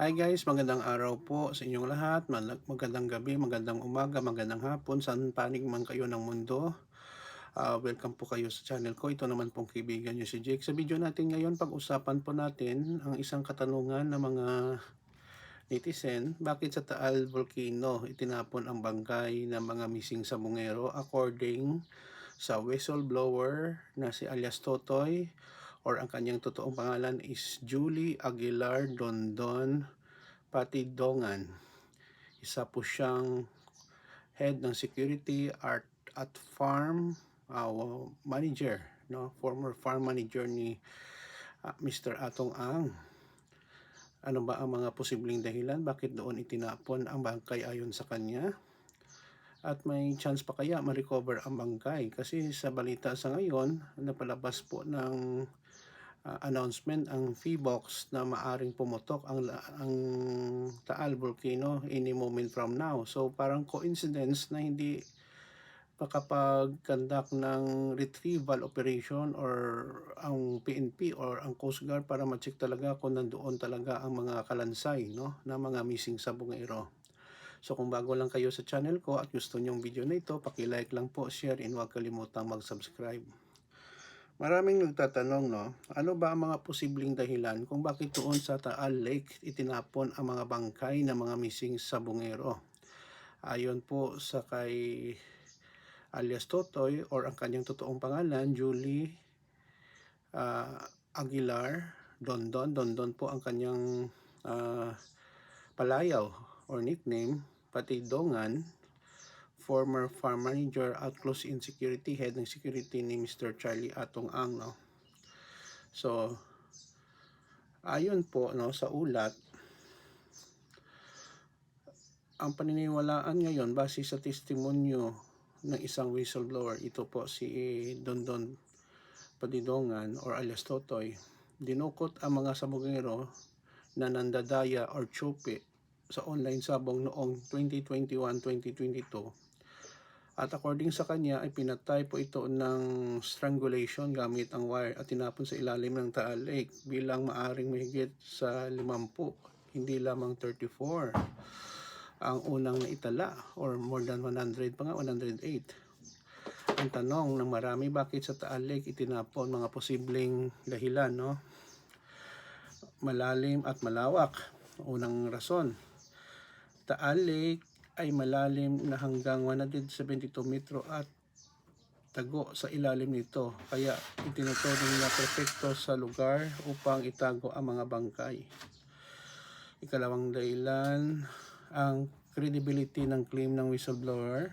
Hi guys, magandang araw po sa inyong lahat. Mag- Magandang gabi, magandang umaga, magandang hapon. Saan panig man kayo ng mundo. Ah, welcome po kayo sa channel ko. Ito naman pong kaibigan nyo si Jake. Sa video natin ngayon, pag-usapan po natin ang isang katanungan ng mga netizen. Bakit sa Taal Volcano itinapon ang bangkay ng mga missing sa bungero according sa whistleblower na si alias Totoy or ang kanyang totoong pangalan is Julie Aguilar Dondon Patidongan. Isa po siyang head ng security art at farm uh, manager, no? Former farm manager ni uh, Mr. Atong Ang. Ano ba ang mga posibleng dahilan bakit doon itinapon ang bangkay ayon sa kanya? At may chance pa kaya ma-recover ang bangkay kasi sa balita sa ngayon napalabas po ng uh, announcement ang Feebox na maaring pumutok ang ang Taal Volcano any moment from now. So parang coincidence na hindi makapag-conduct ng retrieval operation or ang PNP or ang Coast Guard para ma-check talaga kung nandoon talaga ang mga kalansay no na mga missing sa bungero. So kung bago lang kayo sa channel ko at gusto nyong video na ito, paki-like lang po, share, and huwag kalimutang mag-subscribe. Maraming nagtatanong, no, ano ba ang mga posibleng dahilan kung bakit doon sa Taal Lake itinapon ang mga bangkay ng mga missing sa bungero? Ayon po sa kay alias Totoy or ang kanyang totoong pangalan, Julie uh, Aguilar Dondon. Dondon po ang kanyang uh, palayaw or nickname, pati Dongan, former farm manager at close in security, head ng security ni Mr. Charlie Atong Ang. No? So, ayon po no, sa ulat, ang paniniwalaan ngayon base sa testimonyo ng isang whistleblower, ito po si Dondon Padidongan or alias Totoy, dinukot ang mga sabongero na nandadaya or chope sa online sabong noong 2021-2022. At according sa kanya ay pinatay po ito ng strangulation gamit ang wire at tinapon sa ilalim ng Taal Lake bilang maaring mahigit sa 50, hindi lamang 34 ang unang naitala or more than 100 pa nga 108 ang tanong ng marami bakit sa Taal Lake itinapon mga posibleng dahilan no? Malalim at malawak. Unang rason Taal Lake ay malalim na hanggang 172 metro at tago sa ilalim nito kaya itinuturing na perfecto sa lugar upang itago ang mga bangkay ikalawang dahilan ang credibility ng claim ng whistleblower.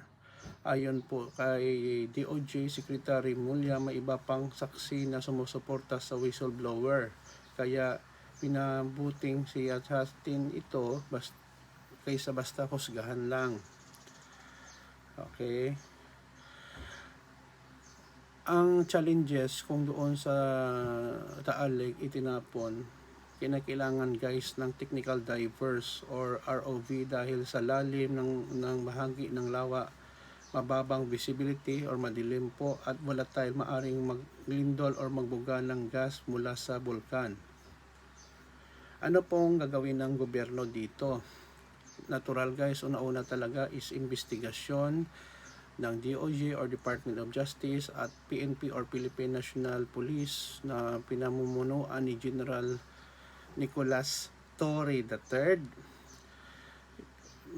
Ayon po kay DOJ Secretary Mulya, may iba pang saksi na sumusuporta sa whistleblower. Kaya pinabuting si Justin ito bas, kaysa basta husgahan lang. Okay. Ang challenges kung doon sa Taal Lake itinapon kinakailangan guys ng technical divers or ROV dahil sa lalim ng, ng bahagi ng lawa mababang visibility or madilim po at volatile maaring maglindol or magbuga ng gas mula sa bulkan. Ano pong gagawin ng gobyerno dito? Natural guys, una-una talaga is investigasyon ng DOJ or Department of Justice at PNP or Philippine National Police na pinamumunuan ni General Nicolas Torre III.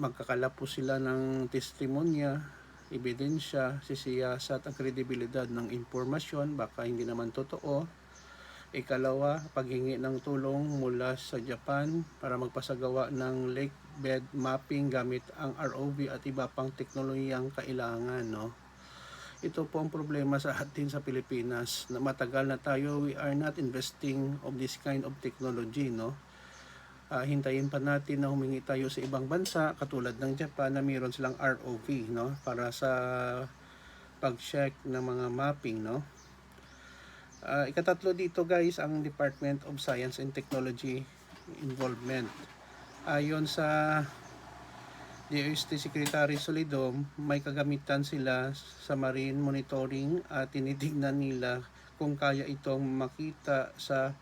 Magkakalap po sila ng testimonya, ebidensya, sisiyasat ang kredibilidad ng impormasyon, baka hindi naman totoo. Ikalawa, paghingi ng tulong mula sa Japan para magpasagawa ng lake bed mapping gamit ang ROV at iba pang teknolohiyang kailangan. No? ito po ang problema sa atin sa Pilipinas na matagal na tayo we are not investing of this kind of technology no uh, hintayin pa natin na humingi tayo sa ibang bansa katulad ng Japan na mayroon silang ROV no para sa pag-check ng mga mapping no uh, ikatatlo dito guys ang Department of Science and Technology involvement ayon sa DOST Secretary Solidom, may kagamitan sila sa marine monitoring at tinitignan nila kung kaya itong makita sa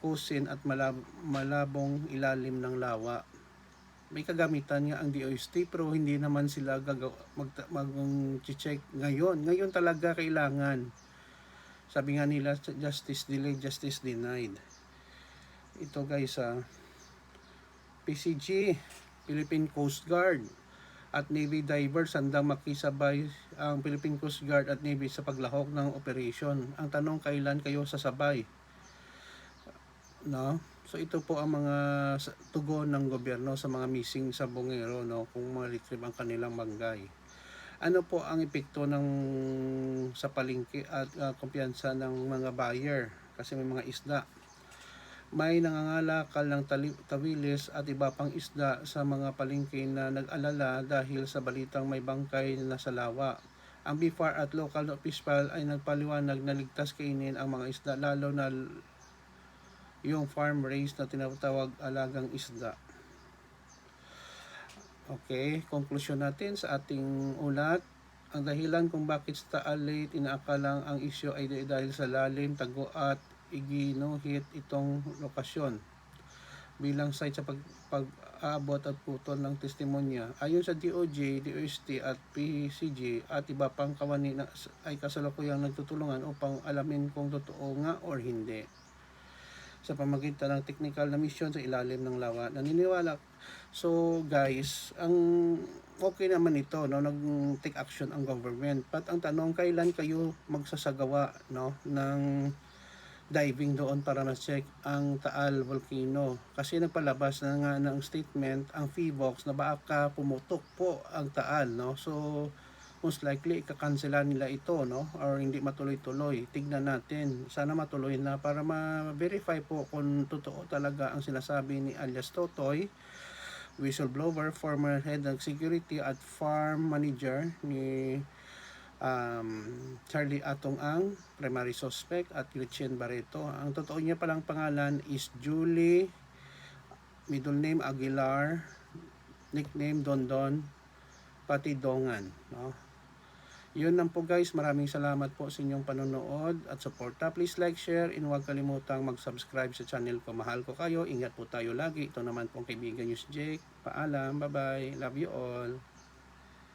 kusin at malab- malabong ilalim ng lawa. May kagamitan nga ang DOST pero hindi naman sila gagaw mag, ngayon. Ngayon talaga kailangan. Sabi nga nila justice delayed, justice denied. Ito guys ah PCG, Philippine Coast Guard at Navy divers handang makisabay ang Philippine Coast Guard at Navy sa paglahok ng operation. Ang tanong kailan kayo sasabay? No? So ito po ang mga tugon ng gobyerno sa mga missing sa Bongero no kung ma-retrieve ang kanilang banggay. Ano po ang epekto ng sa palengke at ah, kumpiyansa ng mga buyer kasi may mga isda may nangangalakal ng tawilis at iba pang isda sa mga palengke na nag-alala dahil sa balitang may bangkay na sa lawa. Ang BIFAR at local official ay nagpaliwanag na ligtas kainin ang mga isda lalo na yung farm raised na tinatawag alagang isda. Okay, konklusyon natin sa ating ulat. Ang dahilan kung bakit sa Taal late inaakalang ang isyo ay dahil sa lalim, tago at iginuhit itong lokasyon bilang site sa pag, pag-aabot at putol ng testimonya. Ayon sa DOJ, DOST at PCG at iba pang kawani na ay kasalukuyang nagtutulungan upang alamin kung totoo nga or hindi. Sa pamagitan ng technical na mission sa ilalim ng lawa. Naniniwala. So guys, ang okay naman ito, no, nag-take action ang government. But ang tanong, kailan kayo magsasagawa no, ng diving doon para ma-check ang Taal Volcano. Kasi nagpalabas na nga ng statement ang FIVOX na baka pumutok po ang Taal. No? So, most likely ikakansela nila ito no or hindi matuloy-tuloy tignan natin sana matuloy na para ma-verify po kung totoo talaga ang sinasabi ni alias Totoy whistleblower former head of security at farm manager ni um, Charlie Atong Ang, primary suspect, at Gretchen Barreto. Ang totoo niya palang pangalan is Julie, middle name Aguilar, nickname Dondon, pati Dongan. No? Yun lang po guys. Maraming salamat po sa inyong panonood at suporta. Please like, share, and huwag kalimutang mag-subscribe sa channel ko. Mahal ko kayo. Ingat po tayo lagi. Ito naman pong kaibigan nyo si Jake. Paalam. Bye-bye. Love you all.